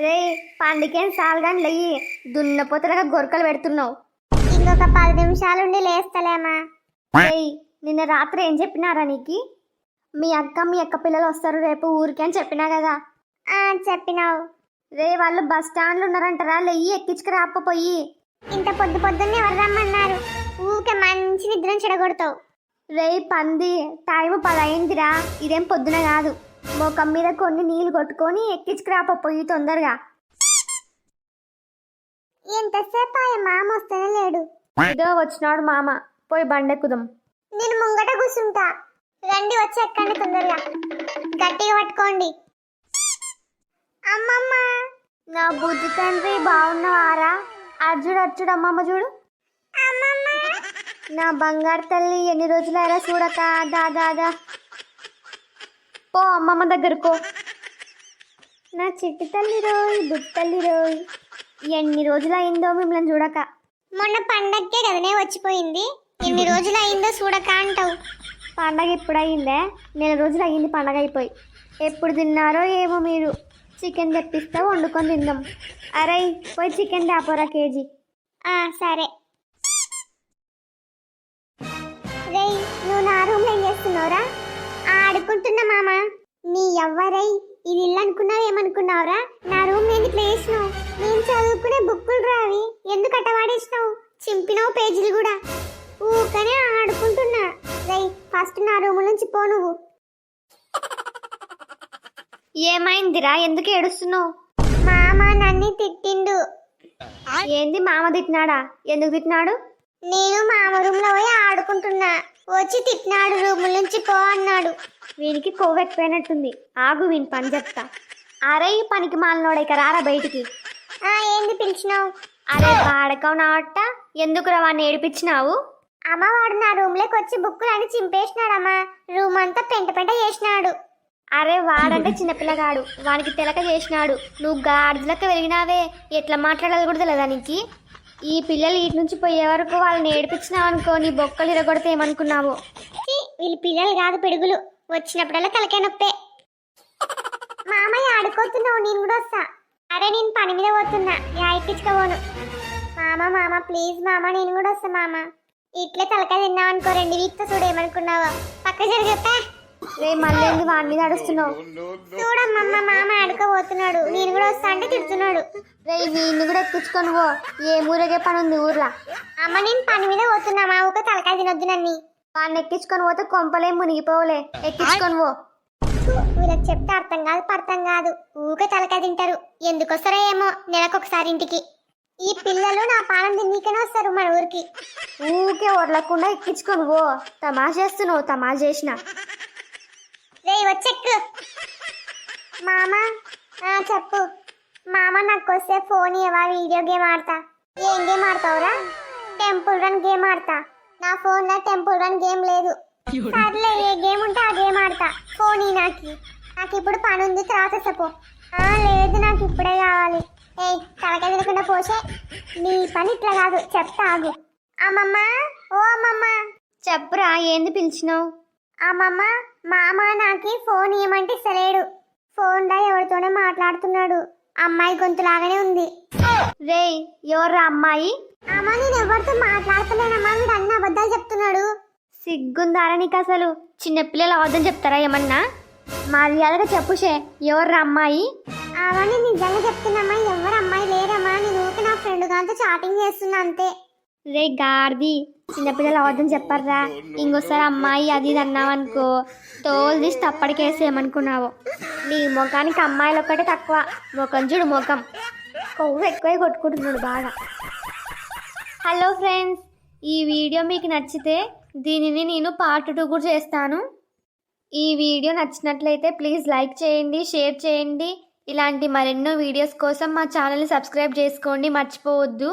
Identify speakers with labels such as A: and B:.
A: రే పండుకేం సాల్గాని లెయ్యి దున్నపోతలుగా గొరకలు పెడుతున్నావు.
B: ఇంకొక పది నిమిషాలుండి లేస్తలేమా.
A: ఏయ్ నిన్న రాత్రి ఏం చెప్పినారా నీకి? మీ అక్క మీ అక్క పిల్లలు వస్తారు రేపు ఊరికి అని చెప్పినా కదా.
B: ఆ చెప్పినావు.
A: రే వాళ్ళు బస్ స్టాండ్లో ఉన్నారంటారా లెయ్యి ఎక్కించుకురాప పోయి.
B: ఇంత పొద్దు పొద్దున్నే ఎవరు రమ్మన్నారు? ఊకే మంచి నిద్రను చెడగొడతావు.
A: రే పంది టైం పదయిందిరా ఇదేం పొద్దున కాదు. మొఖం మీద కొన్ని నీళ్ళు కొట్టుకొని ఎక్కించుకురాప పోయి తొందరగా.
B: ఎంతసేపు ఆ మామ వస్తేనే లేడు.
A: ఇదో వచ్చినాడు మామ. పోయి బండెక్కుదాం.
B: నేను ముంగట కూర్చుంటా రండి వచ్చి ఎక్కండి తొందరగా. గట్టిగా పట్టుకోండి. అమ్మమ్మ!
A: నా బుద్ధి తండ్రి బాగున్నావారా? అర్జుడు అర్జుడు అమ్మమ్మ చూడు. నా బంగారు తల్లి ఎన్ని రోజులైనా చూడక దా దా దా. పో అమ్మమ్మ దగ్గరకు. నా చిట్టి తల్లి రోయ్ బుద్ధి తల్లి రోయ్ ఎన్ని రోజులు అయిందో మిమ్మల్ని చూడక.
B: మొన్న పండక్కే కదనే వచ్చిపోయింది. ఎన్ని రోజులు అయిందో చూడక అంటావు.
A: పండగ ఇప్పుడు అయిందే నెల రోజులు అయ్యింది పండగ అయిపోయి. ఎప్పుడు తిన్నారో ఏమో మీరు. చికెన్ తెప్పిస్తా వండుకొని తిందాం. అరే పోయి చికెన్ తేపోరా కేజీ.
B: సరే. నువ్వు నా రూమ్ ఏం చేస్తున్నావురా? ఆడుకుంటున్నా మామ. నీ ఎవ్వరై? ఇది ఇల్లు అనుకున్నావు ఏమనుకున్నావురా? నా రూమ్ నేను ఇట్లా వేసినావు నేను చదువుకునే బుక్కులు రావి ఎందుకు అట్ట వాడేసినావు? చింపినావు పేజీలు కూడా. ఊకనే ఆడుకుంటున్నా. రేయ్ ఫస్ట్ నా రూమ్ నుంచి పో నువ్వు.
A: ఏమైందిరా? ఎందుకు ఏడుస్తున్నావు?
B: మామ నన్ను తిట్టిండు.
A: ఏంది మామ తిట్టినాడా? ఎందుకు తిట్టినాడు?
B: నేను మామ రూమ్లో పోయి ఆడుకుంటున్నా. వచ్చి తిట్టినాడు రూమ్ నుంచి పో అన్నాడు.
A: వీనికి కొవ్వెక్కిపోయినట్టుంది ఆగు వీని పని చెప్తా. అరే ఈ పనికి మాలినోడ ఇక రారా బయటికి?
B: ఆ ఏంది పిలిచినావు?
A: అరే వాడకవు నాట ఎందుకు వాడిని ఏడిపించినావు?
B: అమ్మ వాడు నా రూమ్లోకి వచ్చి బుక్కులు అని చింపేసినాడమ్మా రూమ్ అంతా పెంట పెంట చేసినాడు.
A: అరే వాడంటే చిన్నపిల్లగాడు. వానికి తెలక చేసినాడు. నువ్వు గాడిదలకు వెలిగినావే. ఎట్లా మాట్లాడాలి కూడా తెలియదా నీకు? ఈ పిల్లలు ఇటు నుంచి పోయే వరకు వాళ్ళని ఏడిపించినావు అనుకో నీ బొక్కలు ఇరగొడితే ఏమనుకున్నావు?
B: వీళ్ళు పిల్లలు కాదు పిడుగులు. వచ్చినప్పుడల్లా తలకాయ నొప్పే. మామయ్య ఆడుకోతున్నావు నేను కూడా వస్తా. అరే నేను పని మీద పోతున్నా. యా మామ మామ ప్లీజ్ మామ నేను కూడా వస్తా మామ. ఇట్లే తలకాయ తిన్నావు అనుకో రెండు వీక్తో చూడు ఏమనుకున్నావా. పక్క జరిగితే
A: రే మళ్ళీ వాడి మీద అడుస్తున్నావు?
B: చూడమ్మమ్మ మామ అడకపోతున్నాడు నేను కూడా వస్తా అంటే తిడుతున్నాడు.
A: రే వీడిని కూడా ఎక్కించుకొని పో. ఏ ఊరగే పని ఉంది ఊర్లో.
B: అమ్మ నేను పని మీద పోతున్నా. మా ఊక తలకాయ తినొద్దు నన్ని.
A: వాడిని ఎక్కించుకొని పోతే కొంపలే మునిగిపోవలే. ఎక్కించుకొని పో.
B: వీళ్ళకి చెప్తే అర్థం కాదు పర్థం కాదు. ఊక తలకాయ తింటారు. ఎందుకు వస్తారో ఏమో నెలకొకసారి ఇంటికి. ఈ పిల్లలు నా పాలన తిన్నీకనే వస్తారు మన ఊరికి.
A: ఊకే వదలకుండా ఎక్కించుకొని పో. తమాష చేస్తున్నావు తమాష చేసిన.
B: రే వచ్చెక్కు మామ ఆ, చెప్పు. మామ నాకు వస్తే ఫోన్ ఇవ్వవా వీడియో గేమ్ ఆడతా? ఏం గేమ్ ఆడతావురా? టెంపుల్ రన్ గేమ్ ఆడతా. నా ఫోన్లో టెంపుల్ రన్ గేమ్ లేదు. సర్లే ఏ గేమ్ ఉంటే ఆ గేమ్ ఆడతా. ఫోన్ నాకి. నాకు ఇప్పుడు పని ఉంది తర్వాత చెప్పు. లేదు నాకు ఇప్పుడే కావాలి. ఏయ్ తలకాయ తినకుండా పోసే. నీ పని ఇట్లా కాదు చెప్తా ఆగు. అమ్మమ్మ ఓ అమ్మమ్మ.
A: చెప్పురా ఏంది పిలిచినావు?
B: అమ్మమ్మ మామ నాకి ఫోన్ ఇవ్వమంటే ఇస్తలేడు. ఫోన్లో ఎవరితోనే మాట్లాడుతున్నాడు. అమ్మాయి గొంతులాగానే ఉంది.
A: రేయ్ ఎవర్రా అమ్మాయి?
B: అమ్మ నేను ఎవరితో మాట్లాడతలేనమ్మా. వీడు అన్ని అబద్ధాలు చెప్తున్నాడు.
A: సిగ్గుందారా నీకు అసలు చిన్నపిల్లలు అవద్దని చెప్తారా ఏమన్నా? మర్యాదగా చెప్పుషే ఎవర్రా అమ్మాయి?
B: అవన్నీ నిజంగా చెప్తున్నామ్మా. ఎవరు అమ్మాయి లేరమ్మా. నేను ఊరికి నా ఫ్రెండ్ గారితో చాటింగ్ చేస్తున్నా అంతే.
A: రే గార్ది చిన్నపిల్లలు అవద్దని చెప్పర్రా? ఇంకోసారి అమ్మాయి అది ఇది అన్నావనుకో తోలు తీసి తప్పటికేసేయమనుకున్నావు నీ ముఖానికి అమ్మాయిలు ఒక్కటే తక్కువ. ముఖం చూడు ముఖం. కొవ్వు ఎక్కువ కొట్టుకుంటున్నాడు బాగా. హలో ఫ్రెండ్స్ ఈ వీడియో మీకు నచ్చితే దీనిని నేను పార్ట్ టూ కూడా చేస్తాను. ఈ వీడియో నచ్చినట్లయితే ప్లీజ్ లైక్ చేయండి షేర్ చేయండి. ఇలాంటి మరెన్నో వీడియోస్ కోసం మా ఛానల్ని సబ్స్క్రైబ్ చేసుకోండి మర్చిపోవద్దు.